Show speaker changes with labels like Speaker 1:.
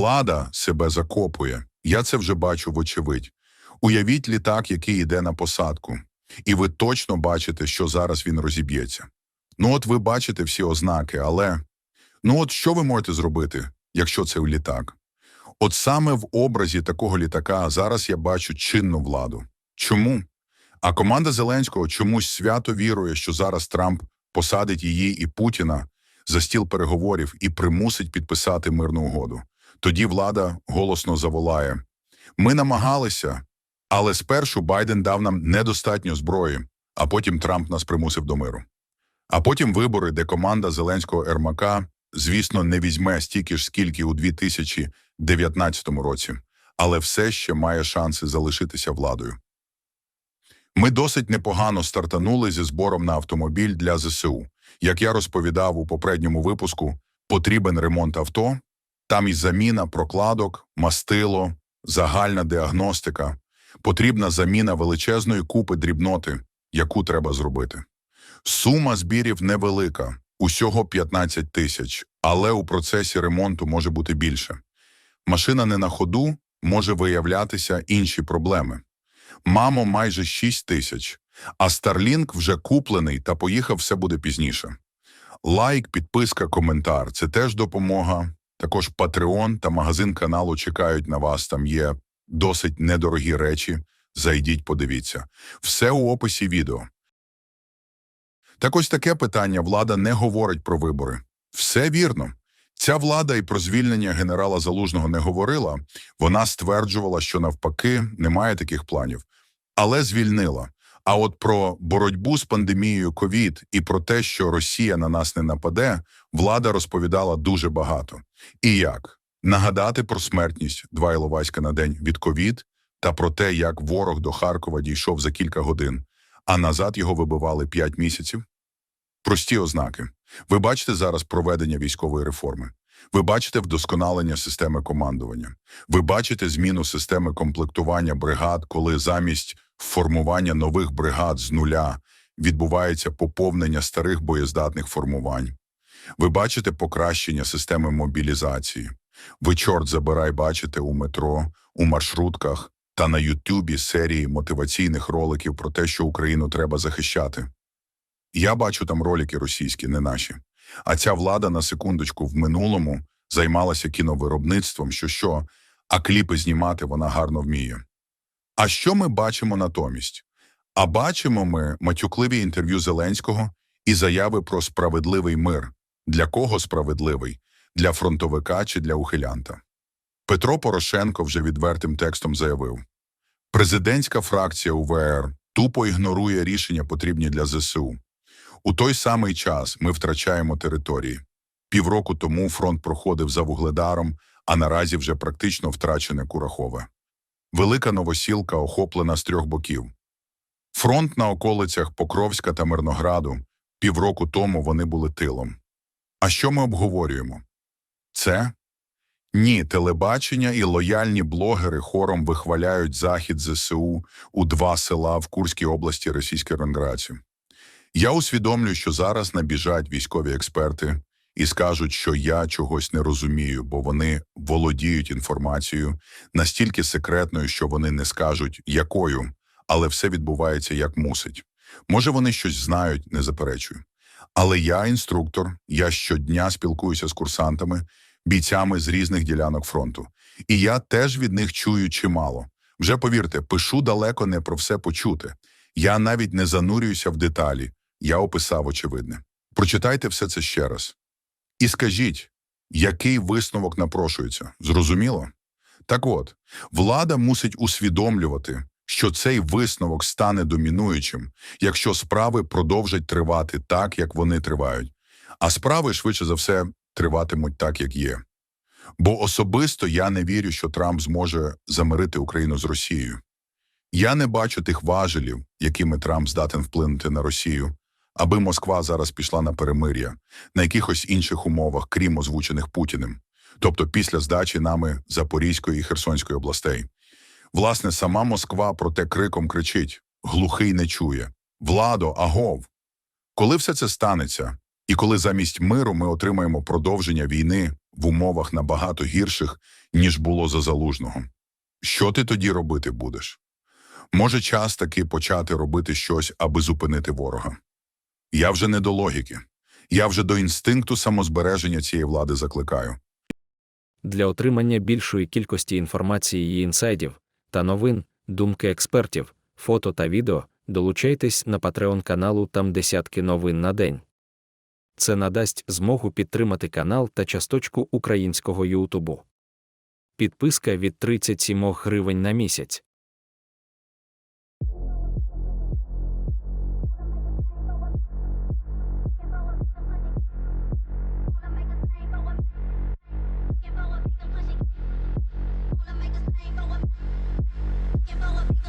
Speaker 1: Влада себе закопує. Я це вже бачу вочевидь. Уявіть літак, який йде на посадку, і ви точно бачите, що зараз він розіб'ється. Ну, от ви бачите всі ознаки, але ну от що ви можете зробити, якщо це літак? От саме в образі такого літака зараз я бачу чинну владу. Чому? А команда Зеленського чомусь свято вірує, що зараз Трамп посадить її і Путіна за стіл переговорів і примусить підписати мирну угоду. Тоді влада голосно заволає: Ми намагалися, але спершу Байден дав нам недостатньо зброї, а потім Трамп нас примусив до миру. А потім вибори, де команда Зеленського Ермака, звісно, не візьме стільки ж, скільки у 2019 році, але все ще має шанси залишитися владою. Ми досить непогано стартанули зі збором на автомобіль для ЗСУ. Як я розповідав у попередньому випуску, потрібен ремонт авто, там і заміна прокладок, мастило, загальна діагностика. Потрібна заміна величезної купи дрібноти, яку треба зробити. Сума збірів невелика, усього 15 тисяч, але у процесі ремонту може бути більше. Машина не на ходу, може виявлятися інші проблеми. Мамо майже 6 тисяч, а Starlink вже куплений та поїхав все буде пізніше. Лайк, підписка, коментар це теж допомога. Також Patreon та магазин каналу чекають на вас. Там є досить недорогі речі. Зайдіть, подивіться. Все у описі відео. Так ось таке питання влада не говорить про вибори. Все вірно. Ця влада і про звільнення генерала Залужного не говорила. Вона стверджувала, що навпаки немає таких планів, але звільнила. А от про боротьбу з пандемією ковід і про те, що Росія на нас не нападе, влада розповідала дуже багато. І як нагадати про смертність два Іловайська на день від ковід та про те, як ворог до Харкова дійшов за кілька годин, а назад його вибивали п'ять місяців. Прості ознаки. Ви бачите зараз проведення військової реформи. Ви бачите вдосконалення системи командування. Ви бачите зміну системи комплектування бригад, коли замість формування нових бригад з нуля відбувається поповнення старих боєздатних формувань. Ви бачите покращення системи мобілізації. Ви, чорт забирай, бачите у метро, у маршрутках та на Ютубі серії мотиваційних роликів про те, що Україну треба захищати. Я бачу там ролики російські, не наші. А ця влада на секундочку в минулому займалася кіновиробництвом, що що, а кліпи знімати вона гарно вміє. А що ми бачимо натомість? А бачимо ми матюкливі інтерв'ю Зеленського і заяви про справедливий мир. Для кого справедливий? Для фронтовика чи для ухилянта? Петро Порошенко вже відвертим текстом заявив: президентська фракція УВР тупо ігнорує рішення, потрібні для ЗСУ. У той самий час ми втрачаємо території. Півроку тому фронт проходив за вугледаром, а наразі вже практично втрачене Курахове. Велика новосілка охоплена з трьох боків. Фронт на околицях Покровська та Мирнограду. Півроку тому вони були тилом. А що ми обговорюємо? Це? Ні, телебачення і лояльні блогери хором вихваляють захід ЗСУ у два села в Курській області Російської Федерації. Я усвідомлюю, що зараз набіжать військові експерти і скажуть, що я чогось не розумію, бо вони володіють інформацією настільки секретною, що вони не скажуть, якою, але все відбувається як мусить. Може, вони щось знають, не заперечую. Але я інструктор, я щодня спілкуюся з курсантами, бійцями з різних ділянок фронту, і я теж від них чую чимало. Вже повірте, пишу далеко не про все почути. Я навіть не занурююся в деталі, я описав очевидне. Прочитайте все це ще раз. І скажіть, який висновок напрошується? Зрозуміло? Так от, влада мусить усвідомлювати, що цей висновок стане домінуючим, якщо справи продовжать тривати так, як вони тривають, а справи, швидше за все, триватимуть так, як є. Бо особисто я не вірю, що Трамп зможе замирити Україну з Росією. Я не бачу тих важелів, якими Трамп здатен вплинути на Росію, аби Москва зараз пішла на перемир'я на якихось інших умовах, крім озвучених Путіним, тобто після здачі нами Запорізької і Херсонської областей. Власне, сама Москва про те криком кричить: глухий не чує. Владо, агов. Коли все це станеться, і коли замість миру ми отримаємо продовження війни, в умовах набагато гірших, ніж було за залужного. Що ти тоді робити будеш? Може, час таки почати робити щось, аби зупинити ворога. Я вже не до логіки. Я вже до інстинкту самозбереження цієї влади закликаю.
Speaker 2: Для отримання більшої кількості інформації і інсайдів та новин, думки експертів, фото та відео. Долучайтесь на Patreon каналу там десятки новин на день. Це надасть змогу підтримати канал та часточку українського Ютубу. Підписка від 37 гривень на місяць. Make us Give all of